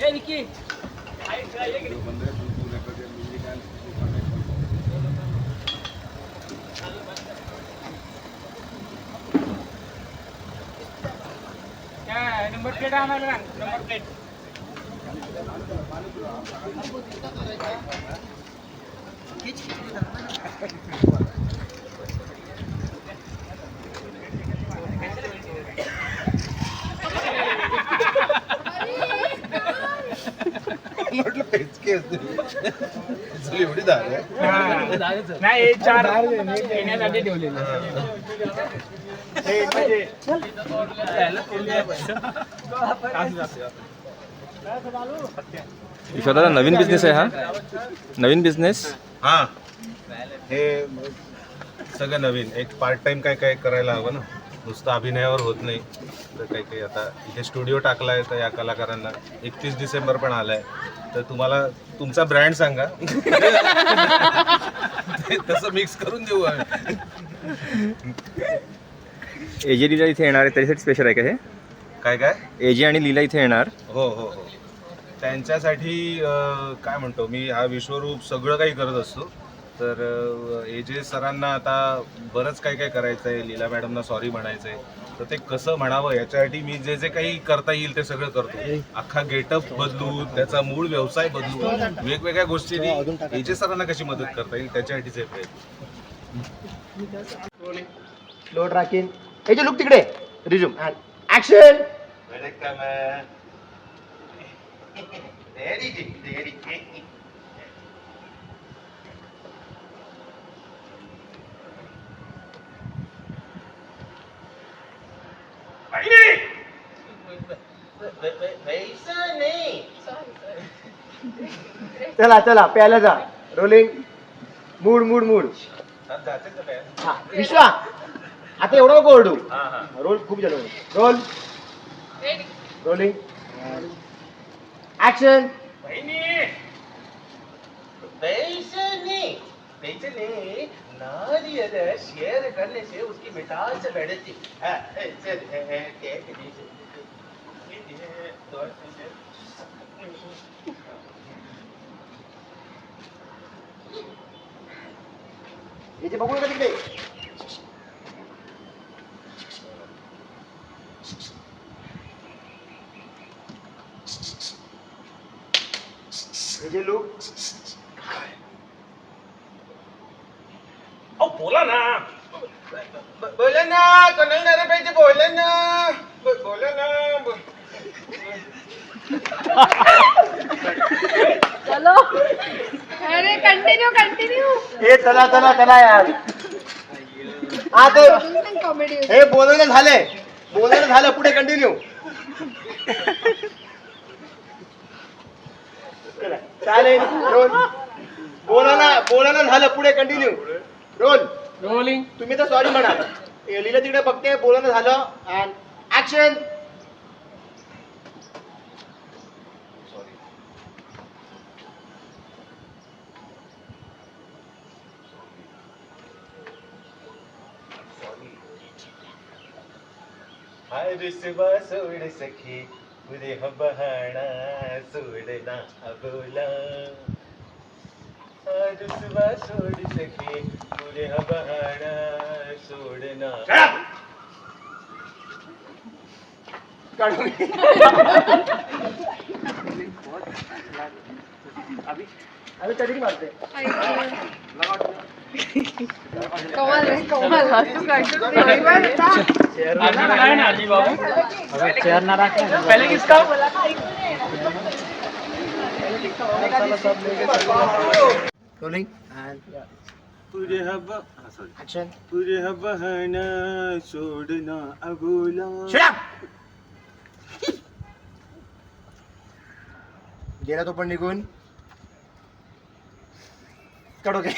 ए निकी। Number plate आम्हाला number plate किच किच असते एवढी दार आहे. नाही हे चार येण्यासाठी ठेवलेलं. हे म्हणजे नवीन बिझनेस आहे हा? नवीन बिझनेस हा. हे सगळं नवीन. एक पार्ट टाइम काय काय करायला हवं ना? नुसतं अभिनयावर होत नाही. तर काही काही आता इथे स्टुडिओ टाकलाय तर या कलाकारांना एकतीस डिसेंबर पण आलाय. तर तुम्हाला तुमचा ब्रँड सांगा. तसं मिक्स करून देऊ आम्ही. एजे लीला इथे येणार आहे त्याच्यासाठी स्पेशल आहे का हे? काय काय? एजे आणि लीला इथे येणार. हो हो हो. त्यांच्यासाठी काय म्हणतो मी हा विश्वरूप सगळं काही करत असतो. तर एजे सरांना आता बरंच काय काय करायचं आहे लीला मॅडमना सॉरी म्हणायचं आहे तर ते कसं म्हणावं याच्यासाठी मी जे जे काही करता येईल ते सगळं करतो. अख्खा गेटअप बदलून त्याचा मूळ व्यवसाय बदलून वेगवेगळ्या गोष्टींनी एजे सरांना कशी मदत करता येईल त्याच्यासाठीच हे प्रयत्न. लोड राखीन. हे जे लुक तिकडे. रिझ्यूम ऍक्शन चला चला प्यायला जा रोलिंग मूड मूड मूड हा विश्वा आता एवढं नको ओरडू रोल खूप झालं रोल रोलिंग ऍक्शन शेयर करने से उसकी मिठास बढ़ती याचे बघू नका तिकडे हे जे लुक बोला ना बोला ना कोणाला नाही पाहिजे बोला ना ब- बोला ना ब- चलो अरे कंटिन्यू कंटिन्यू हे चला चला चला यार. हा ते कॉमेडी हे बोलणं झाले बोलणं झालं पुढे कंटिन्यू चालेल रोल. बोलायला बोलायला झालं पुढे कंटिन्यू रोल. रोलिंग तुम्ही तर सॉरी म्हणा. हे लिहिलं तिकडे बघते बोलणं झालं अँड ऍक्शन रुसवा सोड सखी पुरे ह बहाणा सोडना अबोला हाय रुसवा सोड सखी पुरे ह बहाणा सोडना काढून कधी मारते कमाल रे कमाल. तू कंटिन्यू काय ना आजी बाबू पहले किसका? रोलिंग पुरे हवा ऍक्शन पुरे बहाणा सोडना अबोला। गेला तो पण निघून. कडो घे